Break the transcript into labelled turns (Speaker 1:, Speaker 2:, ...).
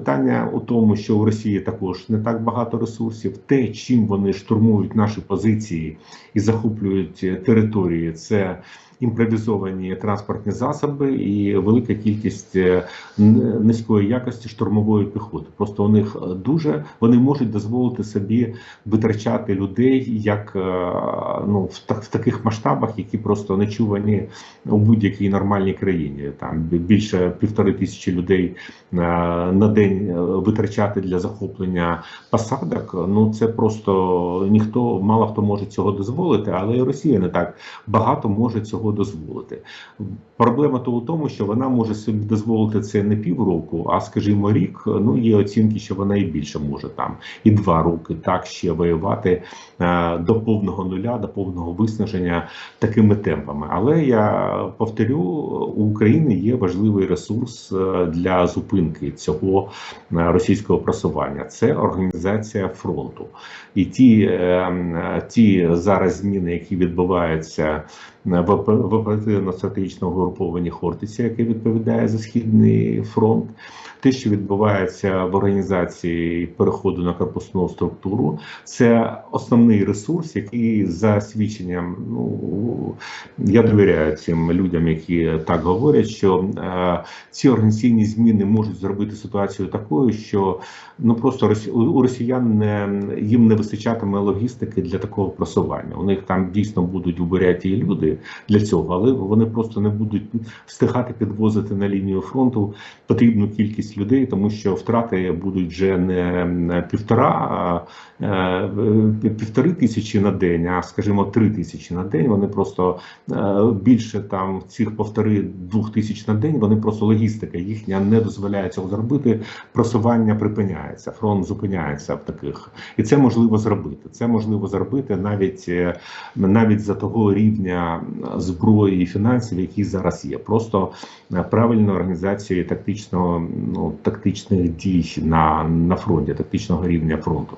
Speaker 1: питання у тому, що у Росії також не так багато ресурсів. Те, чим вони штурмують наші позиції і захоплюють е, території, це імпровізовані транспортні засоби і велика кількість е, низької якості штурмової піхоти. Просто у них е, дуже вони можуть дозволити собі витрачати людей як е, ну в, так, в таких масштабах, які просто не чувані у будь-якій нормальній країні. Там більше півтори тисячі людей на день витрачати для захоплення посадок. Ну це просто ніхто мало хто може цього дозволити, але і Росія не так багато може цього дозволити. Проблема то у тому, що вона може собі дозволити це не півроку, а скажімо, рік. Ну є оцінки, що вона і більше може там і два роки так ще воювати е, до повного нуля, до повного виснаження такими темпами. Але я повторю, у України є важливий ресурс е, для зупинки цього е, російського просування. Це організація фронту, і ті, ті зараз зміни, які відбуваються в в оперативно-стратегічному групованні Хортиця, яке відповідає за східний фронт. Те, що відбувається в організації переходу на корпусну структуру, це основний ресурс, який за свідченням, ну я довіряю цим людям, які так говорять, що е, ці організаційні зміни можуть зробити ситуацію такою, що ну просто у росіян не їм не вистачатиме логістики для такого просування. У них там дійсно будуть у Бурятії люди для цього, але вони просто не будуть встигати підвозити на лінію фронту потрібну кількість людей, тому що втрати будуть вже не півтора е, е, півтори тисячі на день, а скажімо, три тисячі на день. Вони просто е, більше там цих повтори двох тисяч на день. Вони просто логістика їхня не дозволяє цього зробити. Просування припиняється, фронт зупиняється в таких, і це можливо зробити. Це можливо зробити навіть навіть за того рівня зброї і фінансів, які зараз є. Просто правильної організації тактичного ну тактичних дій на, на фронті, тактичного рівня фронту.